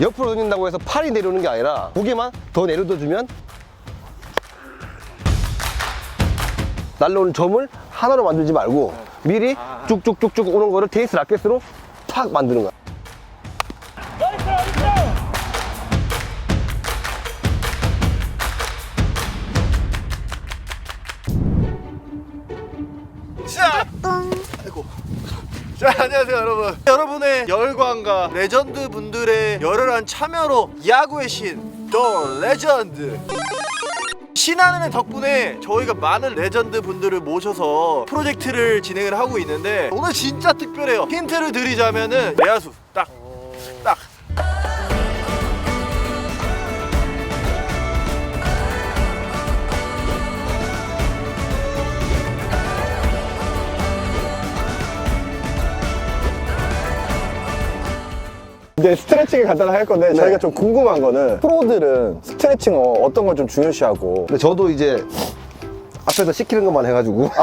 옆으로 던진다고 해서 팔이 내려오는 게 아니라 고개만 더 내려둬 주면 날라오는 점을 하나로 만들지 말고 미리 쭉쭉쭉쭉 오는 거를 테니스 라켓으로 탁 만드는 거야. 자, 안녕하세요, 여러분. 여러분의 열광과 레전드 분들의 열혈한 참여로 야구의 신, 더 레전드. 신하는 덕분에 저희가 많은 레전드 분들을 모셔서 프로젝트를 진행을 하고 있는데 오늘 진짜 특별해요. 힌트를 드리자면은 내야수 딱, 딱. 이제 스트레칭을 간단하게 할 건데 저희가 좀 궁금한 거는 프로들은 스트레칭 어, 어떤 걸 좀 중요시하고 근데 저도 이제 앞에서 시키는 것만 해가지고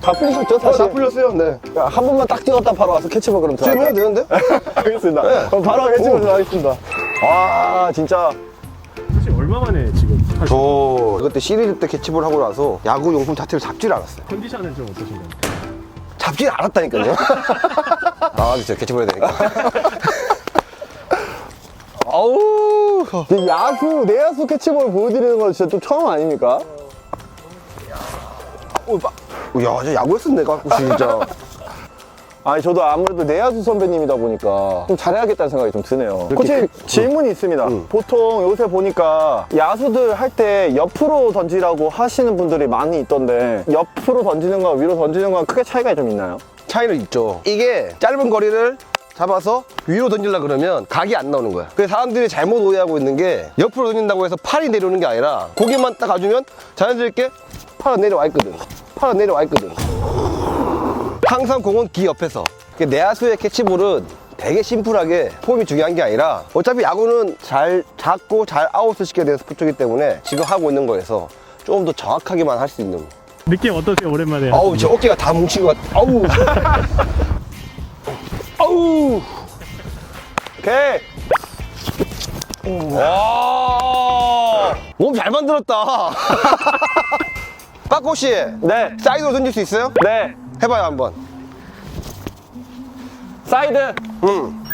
다 풀리셨죠 어, 사실? 다 풀렸어요. 네. 야, 한 번만 딱 찍었다 바로 와서 캐치볼 그럼 지금 해도? 되는데? 알겠습니다 네. 그럼 바로 캐치볼 들어가겠습니다 와 진짜 사실 얼마 만에 지금 하시- 저 그때 시리즈 때 캐치볼 하고 나서 야구 용품 자체를 잡지를 않았어요. 컨디션은 좀 어떠신가요? 잡지를 않았다니까요. 아, 진짜 캐치볼 해야 되니까. 아우. 이 야수 내야수 캐치볼 보여드리는 건 진짜 좀 처음 아닙니까? 야, 저 야구했었네, 갖고 진짜. 아니 저도 아무래도 내야수 선배님이다 보니까 좀 잘해야겠다는 생각이 좀 드네요 코치 크- 질문이 있습니다 보통 요새 보니까 야수들 할 때 옆으로 던지라고 하시는 분들이 많이 있던데 옆으로 던지는 거와 위로 던지는 거와 크게 차이가 좀 있나요? 차이는 있죠. 이게 짧은 거리를 잡아서 위로 던지려 그러면 각이 안 나오는 거야. 그래서 사람들이 잘못 오해하고 있는 게 옆으로 던진다고 해서 팔이 내려오는 게 아니라 고개만 딱 가주면 자연스럽게 팔은 내려와 있거든. 팔은 내려와 있거든. 항상 공은 귀 옆에서. 그 내야수의 캐치볼은 되게 심플하게 폼이 중요한 게 아니라 어차피 야구는 잘 잡고 잘 아웃을 시켜야 되는 스포츠이기 때문에 지금 하고 있는 거에서 조금 더 정확하게만 할 수 있는 느낌 어떠세요? 오랜만에 아우 제 어깨가 다 뭉친 것 같아 아우 아우 오케이 몸 잘 만들었다 빠꼬씨 네 사이드로 던질 수 있어요? 네. 해봐요 한번. 사이드. 응.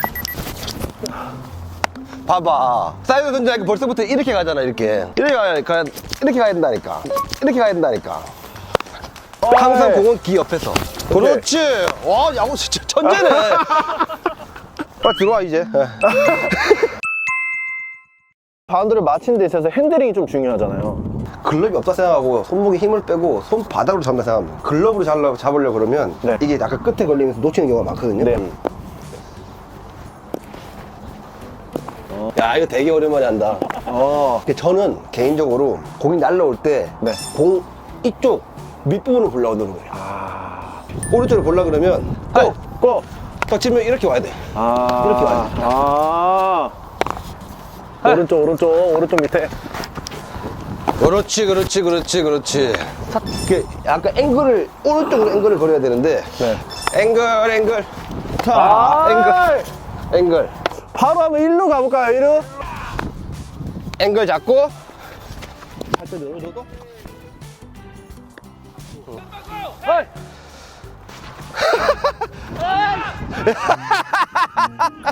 봐봐. 사이드 던지니까 벌써부터 이렇게 가잖아 이렇게. 이렇게 가야 가, 이렇게 가야 된다니까. 이렇게 가야 된다니까. 항상 공은 귀 옆에서. 그렇지. 와 야구 진짜 천재네. 빨리 들어와 이제. 바운드를 맞히는 데 있어서 핸들링이 좀 중요하잖아요 글럽이 없다 생각하고 손목에 힘을 빼고 손바닥으로 잡는다 생각하면 글럽으로 잡으려, 잡으려 그러면 네. 이게 약간 끝에 걸리면서 놓치는 경우가 많거든요 네. 음. 야 이거 되게 오랜만에 한다 어 근데 저는 개인적으로 공이 날라올 때공 네. 이쪽 밑부분을 보려고 넣는 거예요 오른쪽으로 보려고 그러면 고! 고! 딱 치면 이렇게 와야 돼 아 이렇게 와야 돼. 아 오른쪽 오른쪽 오른쪽 밑에 그렇지 그렇지 그렇지 그렇지 탁, 이렇게 약간 앵글을 오른쪽으로 앵글을 걸어야 되는데 네. 앵글 앵글 탁아 앵글 앵글 바로 한번 일로 가볼까요 일로? 앵글 잡고 살짝 늘어줘도?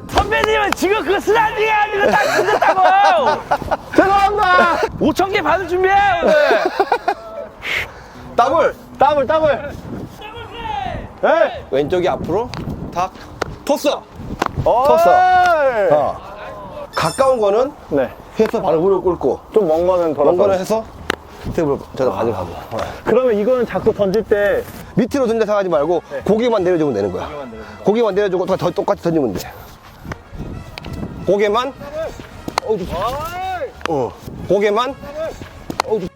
선배님은 지금 그 슬라이딩 하는 거딱 끝냈다고! 죄송합니다. 5천 개 받을 준비해. 오늘! 더블 더블 더블. 네. 왼쪽이 앞으로. 탁. 토스. 토스. 어. 가까운 거는 네. 해서 바로 무릎 꿇고. 좀먼 거는 돌아서. 거는 해서 테이블 저도 가져가고. 어. 그러면 이거는 자꾸 던질 때 밑으로 던져 생각하지 말고 고개만 내려주면 되는 거야. 고개만 내려주고 더 똑같이 던지면 돼. 고개만. 어우, 좋다. 어. 고개만 좋다.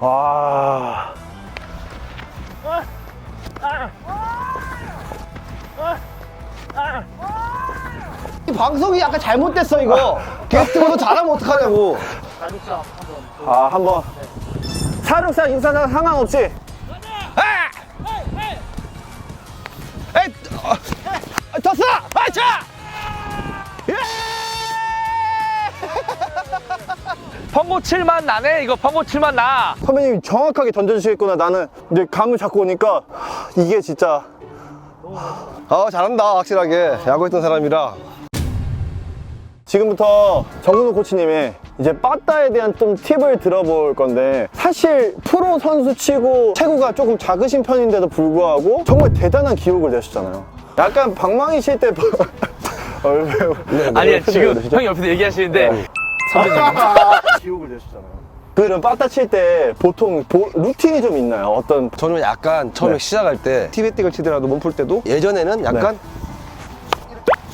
와. 이 방송이 약간 잘못됐어 이거 게스트보다 잘하면 어떡하냐고 아, 한번. 사륙상 인사상 상관없이. 아, 떴어! 아차! 펑고 칠만 나네 이거 펑고 칠만 나 선배님이 정확하게 던져주시겠구나. 나는 이제 감을 잡고 오니까 이게 진짜 아, 잘한다, 확실하게. 야구했던 사람이라. 지금부터 정근우 코치님의 이제 빠따에 대한 좀 팁을 들어볼 건데 사실 프로 선수 치고 체구가 조금 작으신 편인데도 불구하고 정말 대단한 기록을 내셨잖아요. 약간 방망이 칠 때 얼굴 아니야 지금 형 옆에서 얘기하시는데 기록을 내셨잖아요. 그럼 빠따 칠 때 보통 보- 루틴이 좀 있나요? 어떤 저는 약간 처음에 네. 시작할 때 티베틱을 치더라도 몸 풀 때도 예전에는 약간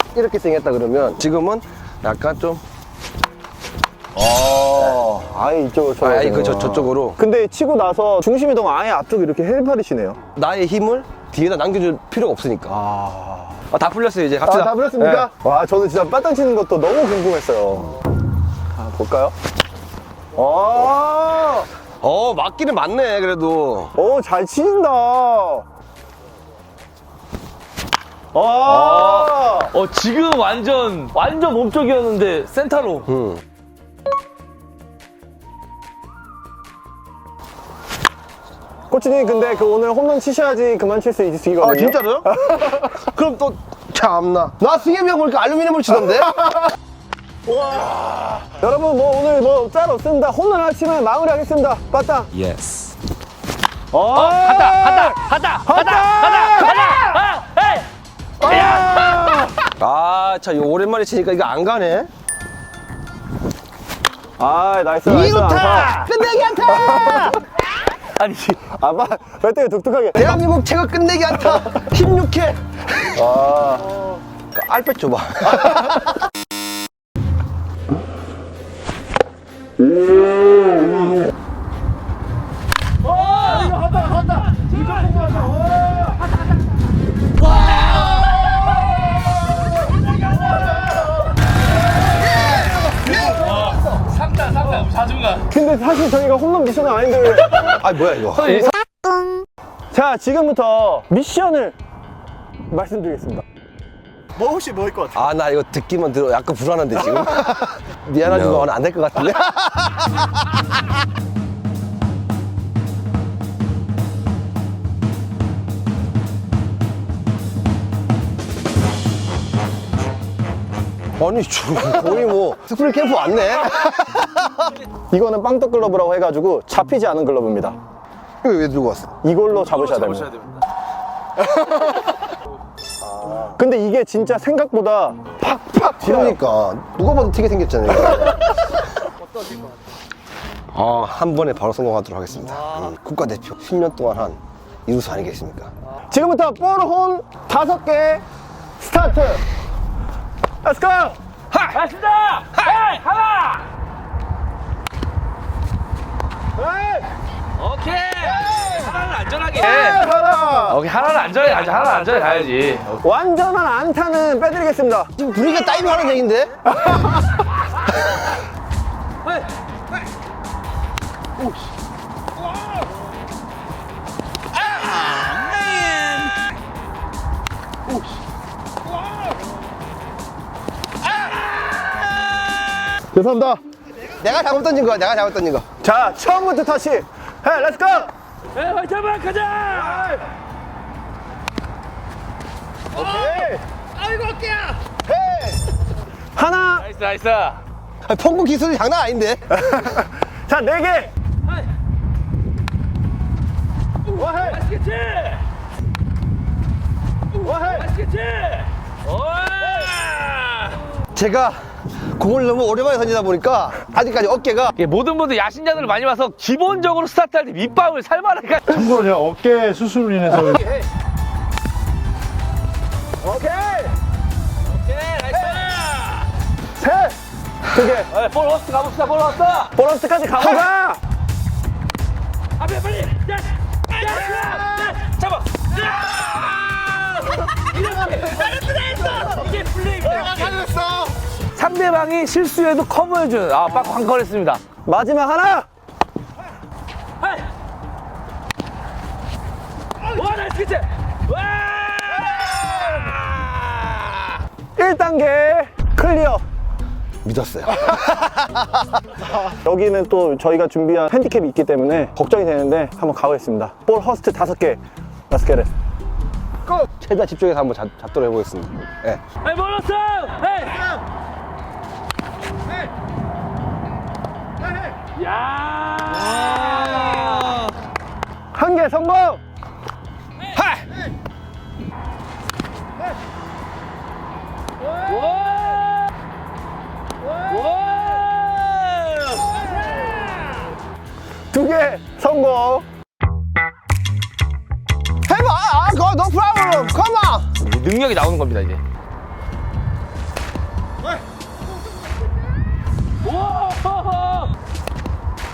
이렇게, 이렇게 생겼다 그러면 지금은 약간 좀 아, 아예 이쪽으로 쳐야 아예 그 저, 되는구나. 저쪽으로 근데 치고 나서 중심 이동 아예 앞쪽 이렇게 헬파리시네요. 나의 힘을 뒤에다 남겨줄 필요가 없으니까 아. 아, 다 풀렸어요 이제 아, 갑시다 다 불렀습니까? 네. 와, 저는 진짜 빠땅 치는 것도 너무 궁금했어요. 아, 볼까요? 아, 어 맞기는 맞네 그래도 오, 잘 치신다. 아, 어 지금 완전 완전 몸쪽이었는데 센터로 음. 코치님, 근데 그 오늘 홈런 치셔야지 그만 칠 수 있으시거든요. 아 진짜로요? 그럼 또 참나 나 승엽이 보니까 알루미늄을 치던데 여러분, 뭐 오늘 뭐짤 없습니다. 홈런 하나 치면 마무리하겠습니다. 빠땅. 예스 아, 갔다 갔다 갔다 갔다 갔다 갔다 아, 에이! 아차 이거 오랜만에 치니까 이거 안 가네 아, 나이스. 나이스. 안타. 끝내기 안타 아니 아빠, 배터리 독특하게. 대한민국 최고 끝내기 안타 힘 6회. 아, 알백 줘봐. 상단 자중간 근데 사실 저희가 홈런 미션은 아닌데. 왜- 아 뭐야 이거? 자, 지금부터 미션을 말씀드리겠습니다. 뭐 혹시 뭐일 것 같아? 아 나 이거 듣기만 들어 약간 불안한데 지금? 미안하지만 안될 것 같은데? 아니 저 거의 뭐 스프링 캠프 왔네 이거는 빵떡 글러브라고 해가지고 잡히지 않은 글러브입니다. 이거 왜 들고 왔어? 이걸로 잡으셔야 됩니다. 아, 근데 이게 진짜 생각보다 팍팍 튀어요. 그러니까 누가 봐도 튀게 생겼잖아요 아, 한 번에 바로 성공하도록 하겠습니다 음, 국가대표 10년 동안 한 이루수 아니겠습니까 지금부터 볼홈 다섯 개 스타트. Let's go. 맞습니다 에이 하나 오케이 하나는 안전하게 하나. 오케이 하나는 안전하게 가야지 하나는 안전하게 가야지 완전한 안타는 빼드리겠습니다. 지금 분위기가 다이빙 하는 얘기인데? 죄송합니다. 내가 잘못 던진 거야 내가 잘못 던진 거 자, 처음부터 다시. 해, Let's go. 에이 화이팅 한번 가자 오케이. 하나. 나이스 나이스 아, 펑구 기술이 장난 아닌데? 자, 네 개. 와해. 맛있겠지 와해. 맛있겠지 오이 제가 공을 너무 오랜만에 던지다 보니까 아직까지 어깨가 모든 분들 야신자들 많이 와서 기본적으로 스타트 할 때 밑밥을 살만하니까 참고로 제가 어깨 수술로 인해서 오케이. 오케이 나이스 셋. 두 개. 어, 볼 호스트 가봅시다 볼 호스트 보너스까지 가보자. 앞에 빨리 야! 야! 야! 잡아 야! 이렇게 잘했어 이게 플레이입니다 잘했어. 상대방이 실수해도 커버해주는 아빡 광걸했습니다 마지막 하나. 와 나이스 키치 와 1단계 클리어. 믿었어요. 여기는 또 저희가 준비한 핸디캡이 있기 때문에 걱정이 되는데 한번 가보겠습니다. 볼 허스트 다섯 개. 라스케를. 최대한 집중해서 한번 잡, 잡도록 해보겠습니다. 예. 에이 멀었어 에이 야 한 개 성공! 두개 성공! 해봐! 아, 그거 no problem! Come on! 능력이 나오는 겁니다 이제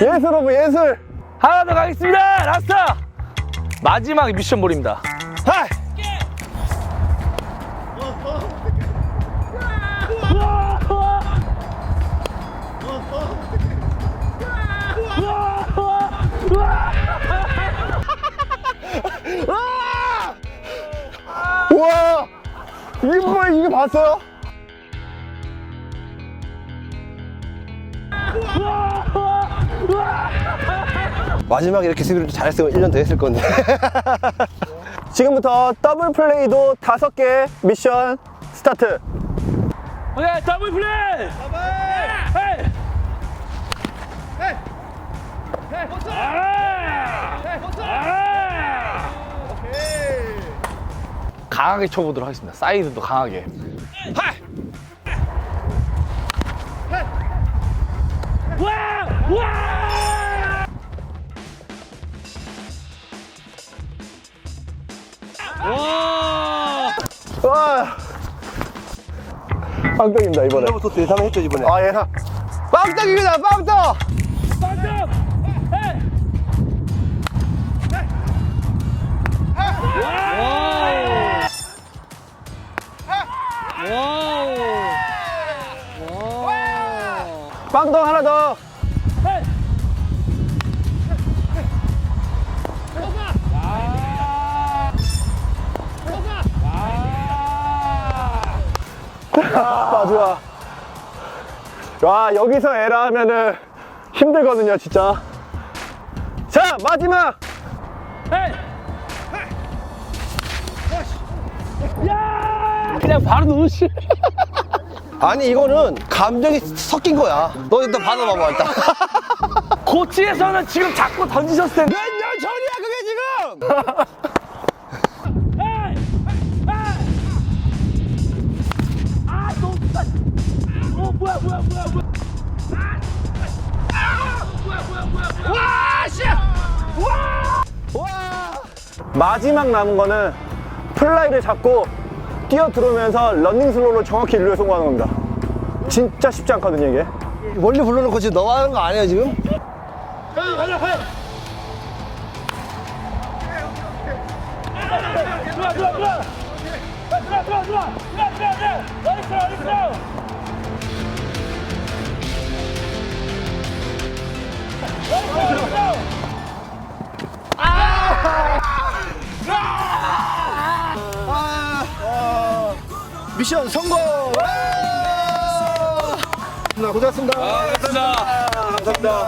예술 오브 예술! 하나 더 가겠습니다 라스트 마지막 미션 볼입니다 하이! 우와! 이게 뭐야, 이게 봤어요? 마지막에 이렇게 수비를 잘했으면 1년 더 했을 건데. 지금부터 더블 플레이도 다섯 개 미션 스타트! 오케이 더블 플레이! 헤이! 강하게 쳐보도록 하겠습니다. 사이드도 강하게. 와! 빵떡입니다, 이번에. 부터 예상했죠, 이번에. 아, 예상. 빵떡입니다, 빵떡! 빵떡 하나 더! 마지막. 와, 여기서 에라 하면은 힘들거든요, 진짜. 자, 마지막! 그냥 바로 넣으시 아니, 이거는 감정이 섞인 거야. 너 일단 받아봐봐, 일단. 고치에서는 지금 자꾸 던지셨을 텐데 몇년 전이야, 그게 지금! 마지막 남은 거는 플라이를 잡고 뛰어 들어오면서 런닝 슬로우를 정확히 일루에 성공하는 겁니다. 진짜 쉽지 않거든요, 이게. 멀리 불러놓고 지금 너가 하는 거 아니야, 지금? 미션 성공. 고생하셨습니다. 감사합니다 감사합니다.